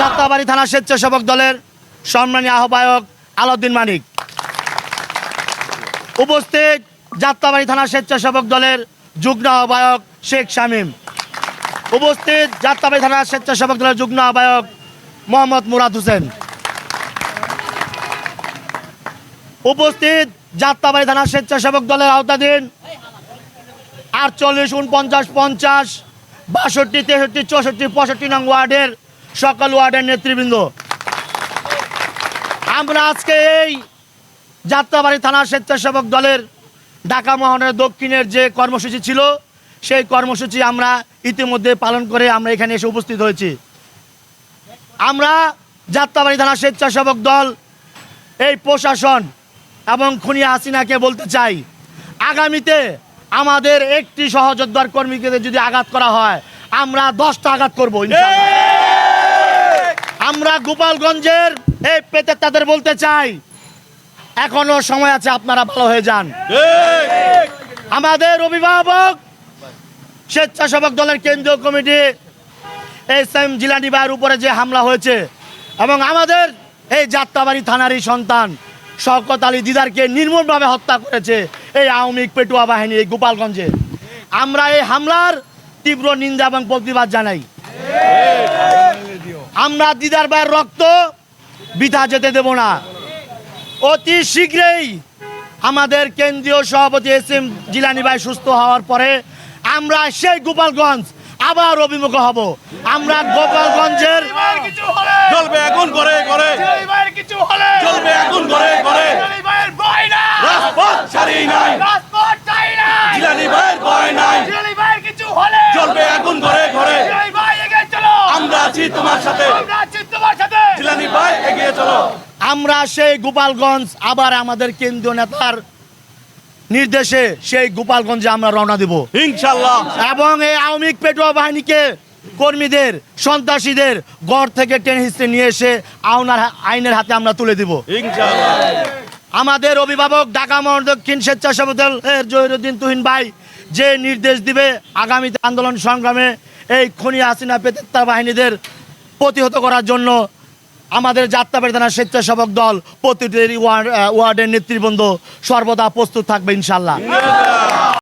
যাত্রাবাড়ি থানা স্বেচ্ছাসেবক দলের সম্মানী আহ্বায়ক আলাউদ্দিন মানিক। উপস্থিত যাত্রাবাড়ি থানা স্বেচ্ছাসেবক দলের যুগ্ম আহ্বায়ক শেখ শামীম। উপস্থিত যাত্রাবাড়ি থানা স্বেচ্ছাসেবক দলের যুগ্ম আহ্বায়ক মোহাম্মদ মুরাদ হোসেন। উপস্থিত যাত্রাবাড়ি থানা স্বেচ্ছাসেবক দলের আওতাধীন আটচল্লিশ, উনপঞ্চাশ, পঞ্চাশ, বাষট্টি, তেষট্টি, চৌষট্টি, পঁয়ষট্টি নং ওয়ার্ডের সকল ওয়ার্ডের নেতৃবৃন্দ আমরা আজকে এই যাত্রাবাড়ি থানা স্বেচ্ছাসেবক দলের ঢাকা মহানগরের দক্ষিণের যে কর্মসূচি ছিল, সেই কর্মসূচি আমরা ইতিমধ্যে পালন করে আমরা এখানে এসে উপস্থিত হয়েছি আমরা যাত্রাবাড়ি থানা স্বেচ্ছাসেবক দল, এই প্রশাসন এবং খুনি হাসিনাকে বলতে চাই, আগামীতে আমাদের একটি সহযোদ্ধার কর্মীকে যদি আঘাত করা হয়, আমরা দশটা আঘাত করব। আমরা গোপালগঞ্জের এই পেতে তাদের বলতে চাই, এখনও সময় আছে আপনারা ভালো হয়ে যান। আমাদের অভিভাবক, স্বেচ্ছাসেবক দলের কেন্দ্রীয় কমিটি এস এম জিলানি উপরে যে হামলা হয়েছে, এবং আমাদের এই যাত্রাবাড়ি থানারই সন্তান, শওকত আলী দিদারকে নির্মমভাবে হত্যা করেছে এই আওয়ামী পেটুয়া বাহিনী এই গোপালগঞ্জে। আমরা এই হামলার তীব্র নিন্দা এবং প্রতিবাদ জানাই। আমরা দিদার ভাইয়ের রক্ত বিধা যেতে দেব না। অতি শীঘ্রই আমাদের কেন্দ্রীয় সভাপতি এস এম জিলানি ভাই সুস্থ হওয়ার পরে আমরা সেই গোপালগঞ্জ আবার অভিমুখ হব। আমরা গোপালগঞ্জের চলবে এখন আগুন করে করে চলবে এখন আগুন করে করে জেলিভাইয়ের ভয় না রাজপথ ছাড়ি নাই রাজপথ চাই না জিলানি ভাইয়ের ভয় নাই জেলিভাইয়ের কিছু হলে জ্বলবে আগুন করে করে জেলিভাই এগিয়ে চলো আমরা আছি তোমার সাথে। আমরা আছি তোমার সাথে। জিলানি ভাই এগিয়ে চলো। আমরা সেই গোপালগঞ্জ আবার আমাদের কেন্দ্রীয় নেতার নির্দেশে সেই গোপালগঞ্জে আমরা রওনা দেব। ইনশাল্লাহ। এবং এই আওয়ামী পেটুয়া বাহিনীকে কর্মীদের সন্ত্রাসীদের গড় থেকে টেনে হিসেবে নিয়ে এসে আওনার আইনের হাতে আমরা তুলে দিব। আমাদের অভিভাবক ঢাকা মহানগর দক্ষিণ স্বেচ্ছাসেবক দলের জহিরুদ্দিন তুহিন ভাই যে নির্দেশ দিবে আগামীতে আন্দোলন সংগ্রামে এই খনি হাসিনা পেতেত্তা বাহিনীদের প্রতিহত করার জন্য আমাদের যাত্রাবাড়ি থানার স্বেচ্ছাসেবক দল, প্রতিটি ওয়ার্ড ওয়ার্ডের নেতৃবৃন্দ সর্বদা প্রস্তুত থাকবে ইনশাল্লাহ